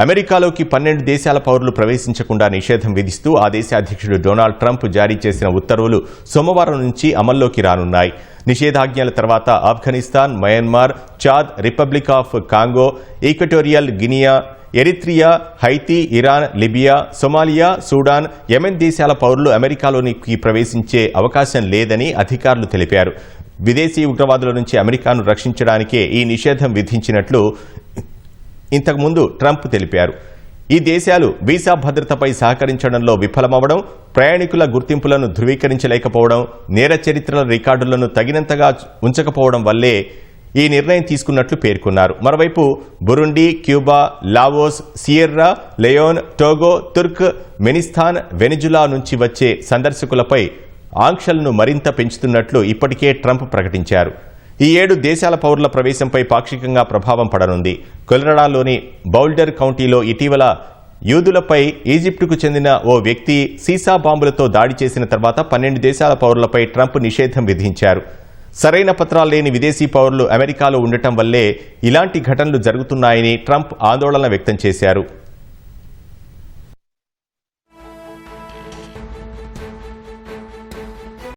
అమెరికాలోకి పన్నెండు దేశాల పౌరులు ప్రవేశించకుండా నిషేధం విధిస్తూ ఆ దేశ అధ్యక్షుడు డొనాల్డ్ ట్రంప్ జారీ చేసిన ఉత్తర్వులు సోమవారం నుంచి అమల్లోకి రానున్నాయి. నిషేధాజ్ఞల తర్వాత Afghanistan Myanmar Chad Republic of Congo Equatorial Guinea Eritrea Haiti Iran Libya Somalia Sudan Yemen దేశాల పౌరులు అమెరికాలోనికి ప్రవేశించే అవకాశం లేదని అధికారులు తెలిపారు. విదేశీ ఉగ్రవాదుల నుంచి అమెరికాను రక్షించడానికే ఈ నిషేధం విధించినట్లు ఇంతకుముందు ట్రంప్ తెలిపారు. ఈ దేశాలు వీసా భద్రతపై సహకరించడంలో విఫలమవడం ప్రయాణికుల గుర్తింపులను ధృవీకరించలేకపోవడం నేర చరిత్రల రికార్డులను తగినంతగా ఉంచకపోవడం వల్లే ఈ నిర్ణయం తీసుకున్నట్లు పేర్కొన్నారు. మరోవైపు Burundi Cuba Laos Sierra Leone Togo Turkmenistan Venezuela నుంచి వచ్చే సందర్శకులపై ఆంక్షలను మరింత పెంచుతున్నట్లు ఇప్పటికే ట్రంప్ ప్రకటించారు. ఈ ఏడు దేశాల పౌరుల ప్రవేశంపై పాక్షికంగా ప్రభావం పడనుంది. కొలరాడాలోని బౌల్డర్ కౌంటీలో ఇటీవల యూదులపై ఈజిప్టుకు చెందిన ఓ వ్యక్తి సీసా బాంబులతో దాడి చేసిన తర్వాత పన్నెండు దేశాల పౌరులపై ట్రంప్ నిషేధం విధించారు. సరైన పత్రాలు లేని విదేశీ పౌరులు అమెరికాలో ఉండటం వల్లే ఇలాంటి ఘటనలు జరుగుతున్నాయని ట్రంప్ ఆందోళన వ్యక్తం చేశారు.